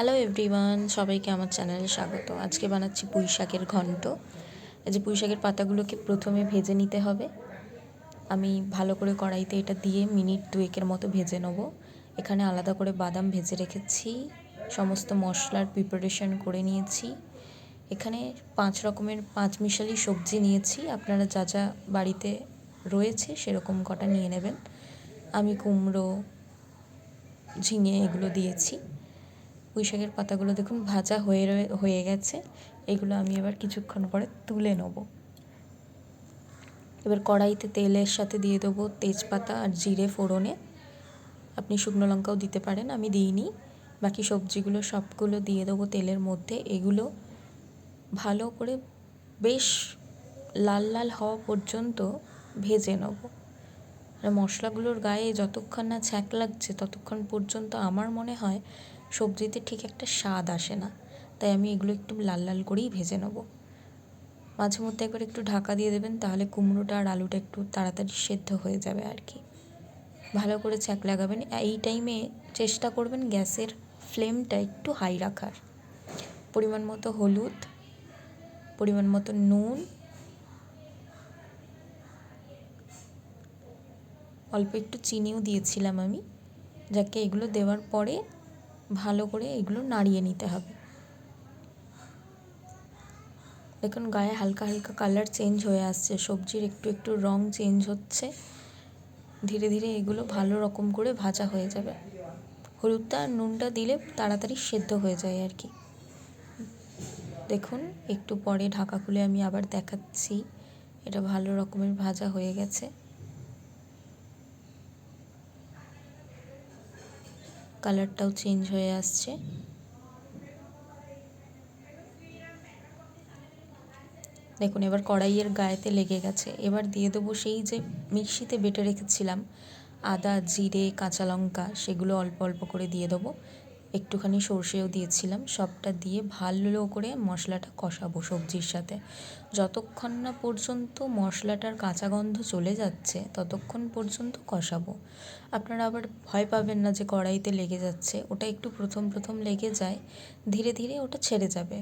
Hello everyone সবাইকে আমার চ্যানেলে স্বাগত। আজকে বানাচ্ছি পুঁই শাকের ঘন্ট। এই যে পুঁই শাকের পাতাগুলোকে প্রথমে ভেজে নিতে হবে। আমি ভালো করে কড়াইতে এটা দিয়ে মিনিট দুয়েকের মতো ভেজে নেব। এখানে আলাদা করে বাদাম ভেজে রেখেছি। সমস্ত মশলার প্রিপারেশন করে নিয়েছি। এখানে পাঁচ রকমের পাঁচ মিশালি সবজি নিয়েছি। আপনারা যা যা বাড়িতে রয়েছে সেরকম কটা নিয়ে নেবেন। আমি কুমড়ো, ঝিঙে এগুলো দিয়েছি। পুঁই শাকের পাতাগুলো দেখুন ভাজা হয়ে হয়ে গেছে। এগুলো আমি এবার কিছুক্ষণ পরে তুলে নেব। এবার কড়াইতে তেলের সাথে দিয়ে দেবো তেজপাতা আর জিরে ফোড়নে। আপনি শুকনো লঙ্কাও দিতে পারেন, আমি দিইনি। বাকি সবজিগুলো সবগুলো দিয়ে দেবো তেলের মধ্যে। এগুলো ভালো করে বেশ লাল লাল হওয়া পর্যন্ত ভেজে নেব। আর মশলাগুলোর গায়ে যতক্ষণ না ছ্যাঁক লাগছে, ততক্ষণ পর্যন্ত আমার মনে হয় সবজিতে ঠিক একটা স্বাদ আসে না, তাই আমি এগুলো একটু লাল লাল করেই ভেজে নেব। মাঝে মধ্যে একবার একটু ঢাকা দিয়ে দেবেন, তাহলে কুমড়োটা আর আলুটা একটু তাড়াতাড়ি সেদ্ধ হয়ে যাবে আর কি। ভালো করে ছ্যাঁক লাগাবেন, এই টাইমে চেষ্টা করবেন গ্যাসের ফ্লেমটা একটু হাই রাখার। পরিমাণ মতো হলুদ, পরিমাণ মতো নুন, অল্প একটু চিনিও দিয়েছিলাম আমি, যাকে এগুলো দেওয়ার পরে ভালো করে এগুলো নাড়িয়ে নিতে হবে। দেখুন, গায়ে হালকা হালকা কালার চেঞ্জ হয়ে আসছে। সবজির একটু একটু রং চেঞ্জ হচ্ছে। ধীরে ধীরে এগুলো ভালো রকম করে ভাজা হয়ে যাবে। হলুদটা আর নুনটা দিলে তাড়াতাড়ি সেদ্ধ হয়ে যায় আর কি। দেখুন, একটু পরে ঢাকা খুলে আমি আবার দেখাচ্ছি। এটা ভালো রকমের ভাজা হয়ে গেছে। কালারটাও চেঞ্জ হয়ে আসছে। দেখুন, এবার কড়াইয়ের গায়েতে লেগে গেছে। এবার দিয়ে দেবো সেই যে মিক্সিতে বেটে রেখেছিলাম, আদা, জিরে, কাঁচা লঙ্কা, সেগুলো অল্প অল্প করে দিয়ে দেবো। একটুখানি সর্ষেও দিয়েছিলাম। সবটা দিয়ে ভালো করে মশলাটা কষাবো সবজির সাথে। যতক্ষণ না পর্যন্ত মশলাটার কাঁচা গন্ধ চলে যাচ্ছে, ততক্ষণ পর্যন্ত কষাবো। আপনারা আবার ভয় পাবেন না যে কড়াইতে লেগে যাচ্ছে। ওটা একটু প্রথম প্রথম লেগে যায়, ধীরে ধীরে ওটা ছেড়ে যাবে।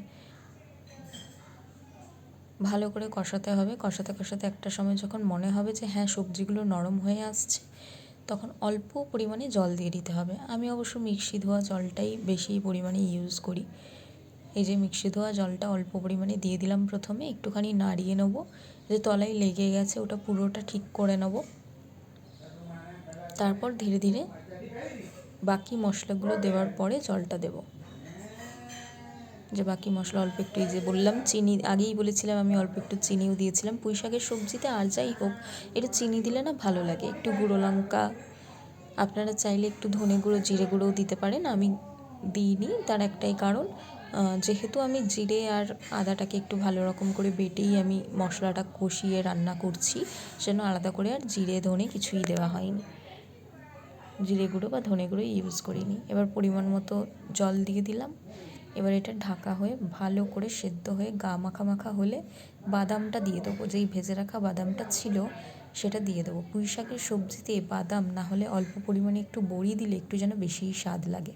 ভালো করে কষাতে হবে। কষাতে কষাতে একটা সময় যখন মনে হবে যে হ্যাঁ সবজিগুলো নরম হয়ে আসছে তখন অল্প পরিমাণে জল দিয়ে দিতে হবে। আমি অবশ্য মিক্সি ধোয়া জলটাই বেশি পরিমাণে ইউজ করি। এই যে মিক্সি ধোয়া জলটা অল্প পরিমাণে দিয়ে দিলাম প্রথমে, একটুখানি নাড়িয়ে নেব। যে তলায় লেগে গেছে, ওটা পুরোটা ঠিক করে নেব। তারপর ধীরে ধীরে বাকি মশলাগুলো দেওয়ার পরে জলটা দেবো। যে বাকি মশলা অল্প একটু এই যে বললাম, চিনি আগেই বলেছিলাম আমি অল্প একটু চিনিও দিয়েছিলাম। পুঁই শাকের সবজিতে আর যাই হোক, একটু চিনি দিলে না ভালো লাগে। একটু গুঁড়ো লঙ্কা, আপনারা চাইলে একটু ধনে গুঁড়ো, জিরে গুঁড়োও দিতে পারেন। আমি দিইনি, তার একটাই কারণ যেহেতু আমি জিরে আর আদাটাকে একটু ভালো রকম করে বেটেই আমি মশলাটা কষিয়ে রান্না করছি, সেজন্য আলাদা করে আর জিরে, ধনে কিছুই দেওয়া হয়নি। জিরে গুঁড়ো বা ধনে গুঁড়ো ইউজ করিনি। এবার পরিমাণ মতো জল দিয়ে দিলাম। এবার এটা ঢাকা হয়ে ভালো করে সেদ্ধ হয়ে গা মাখা মাখা হলে বাদামটা দিয়ে দেবো। যেই ভেজে রাখা বাদামটা ছিল সেটা দিয়ে দেবো। পুঁই শাকের সবজিতে বাদাম না হলে অল্প পরিমাণে একটু বড়ি দিলে একটু যেন বেশিই স্বাদ লাগে।